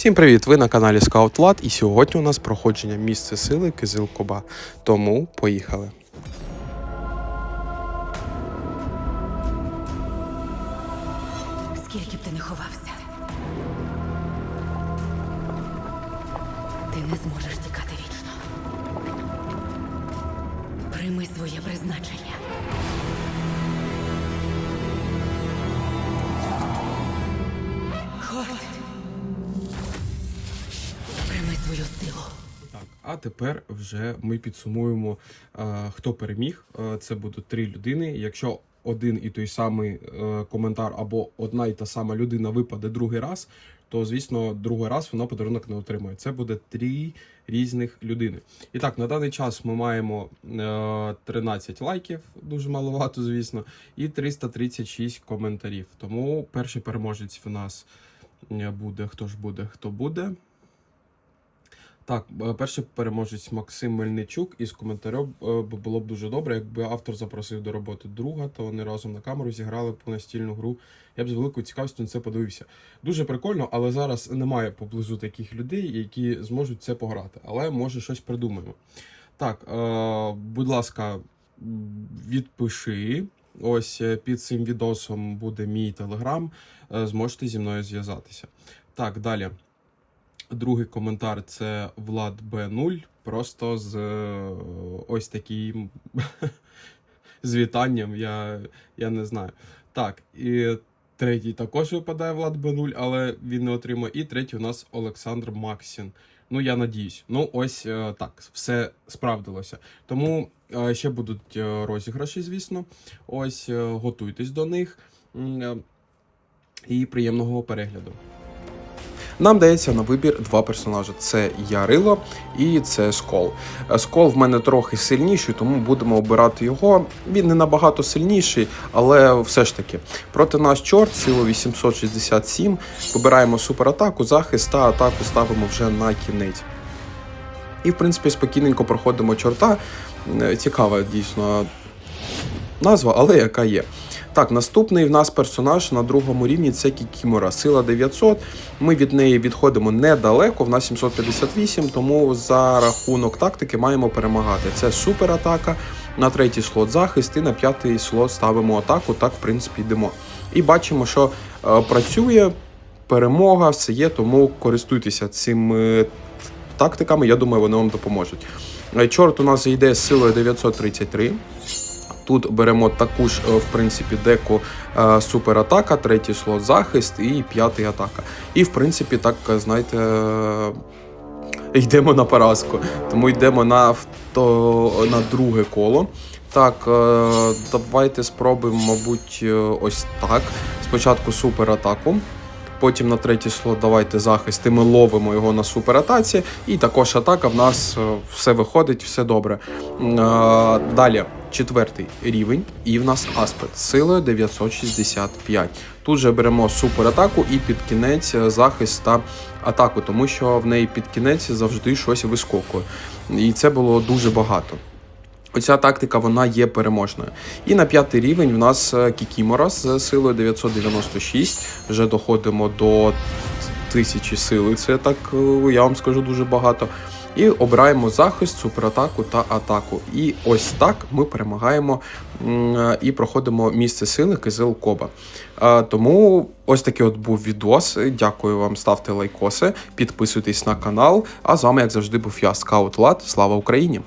Всім привіт! Ви на каналі ScoutLat і сьогодні у нас проходження місце сили Кизил Коба. Тому поїхали. Скільки б ти не ховався, ти не зможеш тікати вічно. Прийми своє призначення. Свою силу. Так, а тепер вже ми підсумуємо, е, хто переміг. Е, це будуть три людини. Якщо один і той самий е, коментар або одна і та сама людина випаде другий раз, то звісно, другий раз вона подарунок не отримає. Це буде три різних людини. І так, на даний час ми маємо е, 13 лайків, дуже маловато, звісно, і 336 коментарів. Тому перший переможець в нас буде. Хто ж буде? Хто буде? Так, е, перший переможець Максим Мельничук із коментарем було б дуже добре, якби автор запросив до роботи друга, то вони разом на камеру зіграли по настільну гру. Я б з великою цікавістю на це подивився. Дуже прикольно, але зараз немає поблизу таких людей, які зможуть це пограти. Але може щось придумаємо. Так, е, будь ласка, відпиши. Ось е, під цим відосом буде мій телеграм. Зможете зі мною зв'язатися. Так, далі. Другий коментар це Влад Б0. Просто з е, ось таким з вітанням. Я, я не знаю. Так, і третій також випадає Влад Б0, але він не отримає. І третій у нас Олександр Максін. Ну, я надіюсь. Ну, ось е, так, все справдилося. Тому е, ще будуть розіграші, звісно. Ось готуйтесь до них. І приємного перегляду. Нам дається на вибір два персонажі: це Ярило і це Скол. Е, Скол в мене трохи сильніший, тому будемо обирати його. Він не набагато сильніший, але все ж таки. Проти нас чорт, силу 867. Вибираємо суператаку, захист та атаку ставимо вже на кінець. І, в принципі, спокійненько проходимо чорта. Е, Цікава дійсно назва, але яка є. Так, наступний в нас персонаж на другому рівні це Кікімора. Сила 900. Ми від неї відходимо недалеко, в нас 758, тому за рахунок тактики маємо перемагати. Це суператака, на третій слот захист і на п'ятий слот ставимо атаку. Так, в принципі, йдемо. І бачимо, що е, працює, перемога, все є, тому користуйтеся цими тактиками. Я думаю, вони вам допоможуть. Е, Чорт у нас йде з силою 933. Тут беремо таку ж, е, в принципі, деку е, суператака, третій слот захист і п'ятий атака. І, в принципі, так, е, знаєте, йдемо на поразку. Тому йдемо на, авто, на друге коло. Так, давайте спробуємо, мабуть, ось так. Спочатку суператаку. Потім на третій слот давайте захист, і ми ловимо його на суператаці. І також атака в нас все виходить, все добре. Далі четвертий рівень, і в нас аспект з силою 965. Тут же беремо суператаку і під кінець е, захист та атаку, тому що в неї під кінець завжди щось вискокує. І це було дуже багато. Оця тактика вона є переможною. І на п'ятий рівень в нас е, Кікімора з силою 996. Вже доходимо до тисячі сили. Це так, е, я вам скажу, дуже багато. І обираємо захист, суператаку та атаку. І ось так ми перемагаємо і проходимо місце сили Кизил Коба. Тому ось такий от був відос. Дякую вам, ставте лайкоси, підписуйтесь на канал. А з вами, як завжди, був я, Скаут Лад. Слава Україні!